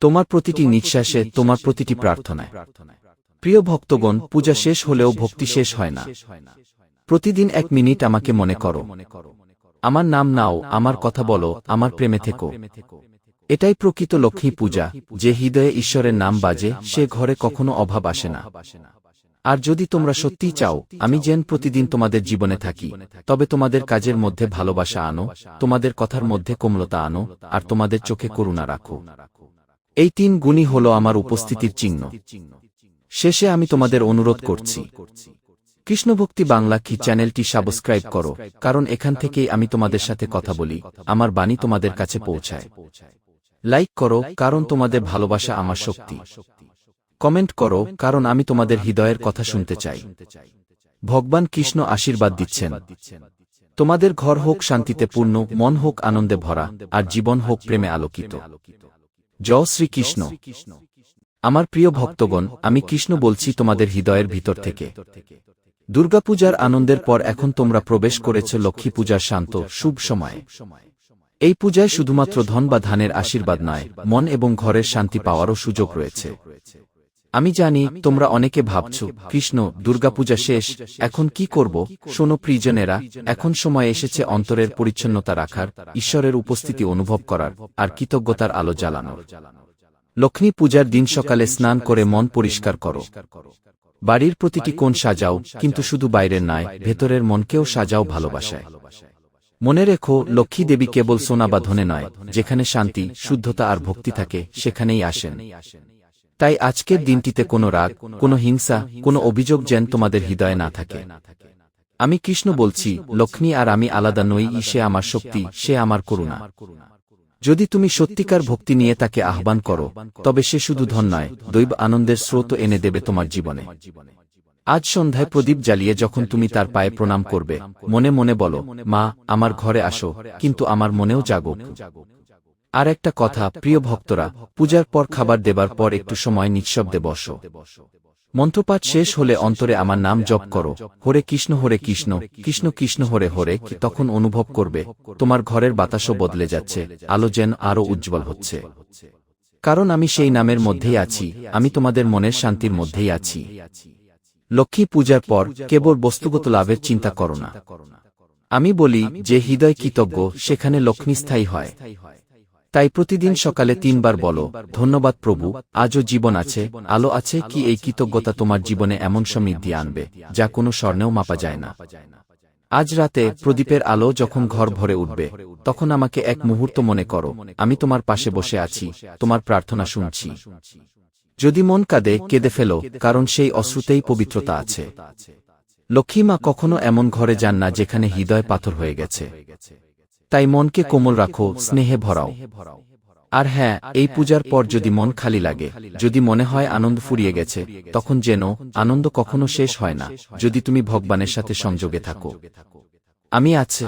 তোমার প্রতিটি নিঃশ্বাসে তোমার প্রতিটি প্রার্থনায়। প্রিয় ভক্তগণ পূজা শেষ হলেও ভক্তি শেষ হয় না। প্রতিদিন এক মিনিট আমাকে মনে করো। আমার নাম নাও আমার কথা বলো আমার প্রেমে থেকো। এটাই প্রকৃত লক্ষ্মী পূজা। যে হৃদয়ে ঈশ্বরের নাম বাজে সে ঘরে কখনো অভাব আসে না। আর যদি তোমরা সত্যিই চাও আমি যেন প্রতিদিন তোমাদের জীবনে থাকি তবে তোমাদের কাজের মধ্যে ভালোবাসা আনো তোমাদের কথার মধ্যে কোমলতা আনো আর তোমাদের চোখে করুণা রাখো এই তিন গুণই হল আমার উপস্থিতির চিহ্ন। শেষে আমি তোমাদের অনুরোধ করছি। কৃষ্ণভক্তি বাংলা কি চ্যানেলটি সাবস্ক্রাইব করো, কারণ এখান থেকেই আমি তোমাদের সাথে কথা বলি, আমার বাণী তোমাদের কাছে পৌঁছায়। লাইক করো, কারণ তোমাদের ভালোবাসা আমার শক্তি। কমেন্ট করো, কারণ আমি তোমাদের হৃদয়ের কথা শুনতে চাই। ভগবান কৃষ্ণ আশীর্বাদ দিচ্ছেন। তোমাদের ঘর হোক শান্তিতে পূর্ণ, মন হোক আনন্দে ভরা, আর জীবন হোক প্রেমে আলোকিত। জয় শ্রীকৃষ্ণ। আমার প্রিয় ভক্তগণ, আমি কৃষ্ণ বলছি তোমাদের হৃদয়ের ভিতর থেকে। দুর্গাপূজার আনন্দের পর এখন তোমরা প্রবেশ করেছ লক্ষ্মী পূজার শান্ত, শুভ সময়ে। এই পূজায় শুধুমাত্র ধন বা ধানের আশীর্বাদ নয়, মন এবং ঘরের শান্তি পাওয়ারও সুযোগ রয়েছে। আমি জানি তোমরা অনেকে ভাবছ কৃষ্ণ দুর্গাপূজা শেষ এখন কি করব? শোনো প্রিজনেরা এখন সময় এসেছে অন্তরের পরিচ্ছন্নতা রাখার ঈশ্বরের উপস্থিতি অনুভব করার আর কৃতজ্ঞতার আলো জ্বালানোর। লক্ষ্মী পূজার দিন সকালে স্নান করে মন পরিষ্কার করো। বাড়ির প্রতিটি কোণ সাজাও কিন্তু শুধু বাইরের নয় ভেতরের মনকেও সাজাও ভালোবাসায়। মনে রেখো লক্ষ্মী দেবী কেবল সোনা বা ধনে নয় যেখানে শান্তি শুদ্ধতা আর ভক্তি থাকে সেখানেই আসেন। তাই আজকের দিনটিতে কোনো রাগ কোনো হিংসা কোনো অভিযোগ যেন তোমাদের হৃদয়ে না থাকে। আমি কৃষ্ণ বলছি লক্ষ্মী আর আমি আলাদা নই ই সে আমার শক্তি সে আমার করুণা। যদি তুমি সত্যিকার ভক্তি নিয়ে তাকে আহ্বান করো তবে সে শুধু ধন নয় দৈব আনন্দের স্রোত এনে দেবে তোমার জীবনে। আজ সন্ধ্যায় প্রদীপ জ্বালিয়ে যখন তুমি তার পায়ে প্রণাম করবে মনে মনে বলো মা আমার ঘরে আসো কিন্তু আমার মনেও জাগুক। আর একটা কথা প্রিয় ভক্তরা পূজার পর খাবার দেবার পর একটু সময় নিঃশব্দে বসো। মন্ত্রপাঠ শেষ হলে অন্তরে আমার নাম জপ করো। হরে কৃষ্ণ হরে কৃষ্ণ কৃষ্ণ কৃষ্ণ হরে হরে তখন অনুভব করবে তোমার ঘরের বাতাসও বদলে যাচ্ছে আলো যেন আরও উজ্জ্বল হচ্ছে। কারণ আমি সেই নামের মধ্যেই আছি আমি তোমাদের মনের শান্তির মধ্যেই আছি। লক্ষ্মী পূজার পর কেবল বস্তুগত লাভের চিন্তা করো না। আমি বলি যে হৃদয় কৃতজ্ঞ সেখানে লক্ষ্মী স্থায়ী হয় তাই প্রতিদিন সকালে তিনবার বলো ধন্যবাদ প্রভু আজও জীবন আছে আলো আছে কি এই কৃতজ্ঞতা তোমার জীবনে এমন সমৃদ্ধি আনবে যা কোনো স্বর্ণেও মাপা যায় না। আজ রাতে প্রদীপের আলো যখন ঘর ভরে উঠবে তখন আমাকে এক মুহূর্ত মনে করো আমি তোমার পাশে বসে আছি তোমার প্রার্থনা শুনছি। যদি মন কাঁদে কেঁদে ফেলো কারণ সেই অশ্রুতেই পবিত্রতা আছে। লক্ষ্মীমা কখনো এমন ঘরে যান না যেখানে হৃদয় পাথর হয়ে গেছে। তাই মনকে কোমল রাখো স্নেহে ভরাও। আর হ্যাঁ এই পূজার পর যদি মন খালি লাগে যদি মনে হয় আনন্দ ফুরিয়ে গেছে তখন যেন আনন্দ কখনো শেষ হয় না যদি তুমি ভগবানের সাথে সংযোগে থাকো। আমি আছে।